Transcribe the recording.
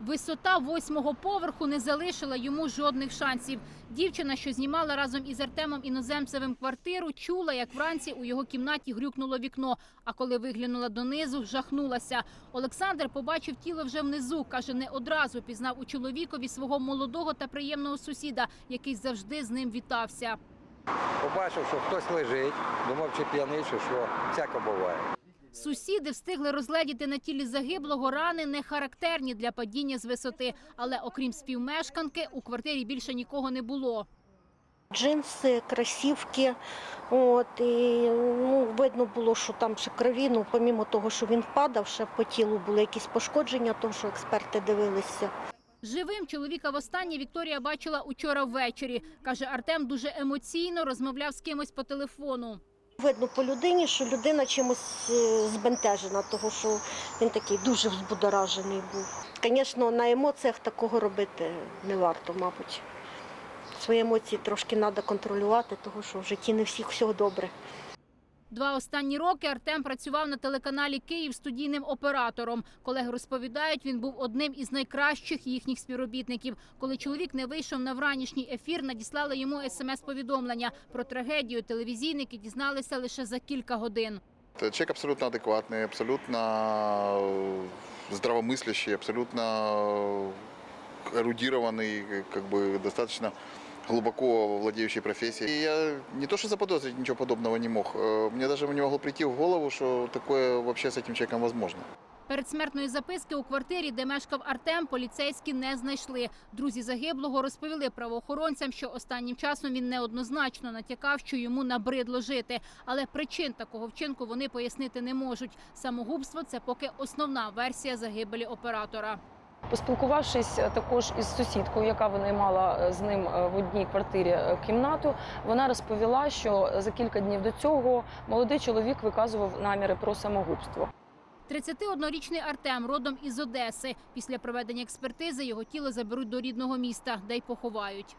Висота восьмого поверху не залишила йому жодних шансів. Дівчина, що знімала разом із Артемом іноземцевим квартиру, чула, як вранці у його кімнаті грюкнуло вікно. А коли виглянула донизу, жахнулася. Олександр побачив тіло вже внизу. каже, не одразу пізнав у чоловікові свого молодого та приємного сусіда, який завжди з ним вітався. Побачив, що хтось лежить, думав, чи п'яний, чи що. Всяко буває. Сусіди встигли розгледіти на тілі загиблого рани, не характерні для падіння з висоти. Але окрім співмешканки, у квартирі більше нікого не було. Джинси, кросівки. От, і, ну, видно було, що там ще крові, ну, помімо того, що він впадав, ще по тілу були якісь пошкодження, тому що експерти дивилися. Живим чоловіка востаннє Вікторія бачила учора ввечері. Каже, Артем дуже емоційно розмовляв з кимось по телефону. Видно по людині, що людина чимось е, збентежена, тому що він такий дуже взбудоражений був. Звісно, на емоціях такого робити не варто, мабуть. Свої емоції трошки треба контролювати, тому що в житті не всіх всього добре. Два останні роки Артем працював на телеканалі Київ студійним оператором. Колеги розповідають, він був одним із найкращих їхніх співробітників. Коли чоловік не вийшов на вранішній ефір, надіслали йому смс-повідомлення про трагедію. Телевізійники дізналися лише за кілька годин. Это Человек абсолютно адекватный, абсолютно э, здравомыслящий, абсолютно э, эрудированный, как бы достаточно глубоко владеющий профессией. И я не то что заподозрить ничего подобного не мог, э, мне даже не могло прийти в голову, что такое вообще с этим человеком возможно. Передсмертної записки у квартирі, де мешкав Артем, поліцейські не знайшли. Друзі загиблого розповіли правоохоронцям, що останнім часом він неоднозначно натякав, що йому набридло жити. Але причин такого вчинку вони пояснити не можуть. Самогубство це поки основна версія загибелі оператора. Поспілкувавшись е, також із сусідкою, яка винаймала е, з ним е, в одній квартирі кімнату, вона розповіла, що за кілька днів до цього молодий чоловік виказував наміри про самогубство. 31-річний Артем родом із Одеси. Після проведення експертизи його тіло заберуть до рідного міста, де й поховають.